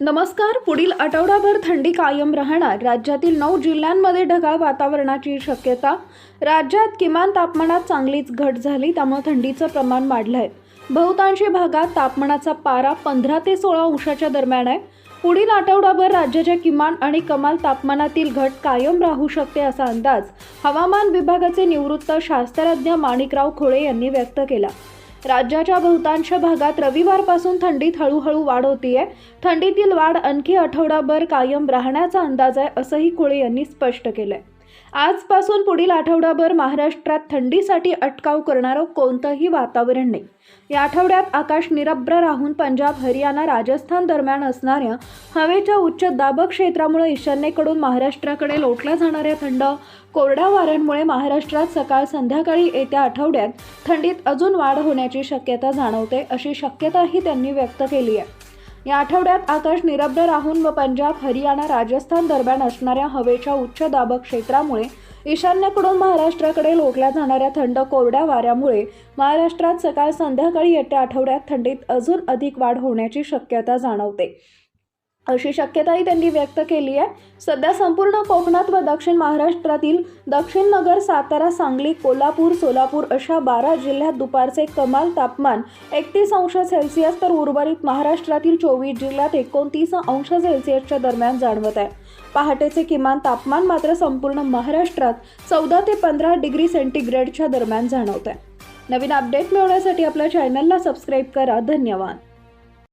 नमस्कार पुढील आठवडाभर थंडी कायम राहणार. राज्यातील नऊ जिल्ह्यांमध्ये ढगाळ वातावरणाची शक्यता. राज्यात किमान तापमानात चांगलीच घट झाली त्यामुळे थंडीचं प्रमाण वाढलं आहे बहुतांशी भागात तापमानाचा पारा पंधरा ते सोळा अंशाच्या दरम्यान आहे. पुढील आठवडाभर राज्याच्या किमान आणि कमाल तापमानातील घट कायम राहू शकते असा अंदाज हवामान विभागाचे निवृत्त शास्त्रज्ञ माणिकराव खोळे यांनी व्यक्त केला. राज्याच्या बहुतांश भागात रविवारपासून थंडीत हळूहळू वाढ होतीये. थंडीतील वाढ आणखी आठवडाभर कायम राहण्याचा अंदाज आहे असंही कुळे यांनी स्पष्ट केलंय. आजपासून पुढील आठवडाभर महाराष्ट्रात थंडीसाठी अटकाव करणारं कोणतंही वातावरण नाही. या आठवड्यात आकाश निरभ्र राहून पंजाब हरियाणा राजस्थान दरम्यान असणाऱ्या हवेच्या उच्च दाब क्षेत्रामुळे ईशान्येकडून महाराष्ट्राकडे लोटल्या जाणाऱ्या थंड कोरड्या वाऱ्यांमुळे महाराष्ट्रात सकाळ संध्याकाळी येत्या आठवड्यात थंडीत अजून वाढ होण्याची शक्यता जाणवते अशी शक्यताही त्यांनी व्यक्त केली आहे. या आठवड्यात आकाश निरभ्र राहून व पंजाब हरियाणा राजस्थान दरम्यान असणाऱ्या हवेच्या उच्च दाब क्षेत्रामुळे ईशान्येकडून महाराष्ट्राकडे लोटल्या जाणाऱ्या थंड कोरड्या वाऱ्यामुळे महाराष्ट्रात सकाळ संध्याकाळी येत्या आठवड्यात थंडीत अजून अधिक वाढ होण्याची शक्यता जाणवते. अशी शक्यताही त्यांनी व्यक्त केली आहे. सध्या संपूर्ण कोकणात व दक्षिण महाराष्ट्रातील दक्षिण नगर सातारा सांगली कोल्हापूर सोलापूर अशा बारा जिल्ह्यात दुपारचे कमाल तापमान एकतीस अंश सेल्सिअस तर उर्वरित महाराष्ट्रातील चोवीस जिल्ह्यात एकोणतीस अंश सेल्सिअसच्या दरम्यान जाणवत आहे. पहाटेचे किमान तापमान मात्र संपूर्ण महाराष्ट्रात चौदा ते पंधरा डिग्री सेंटीग्रेडच्या दरम्यान जाणवत आहे. नवीन अपडेट मिळवण्यासाठी आपल्या चॅनलला सबस्क्राईब करा. धन्यवाद.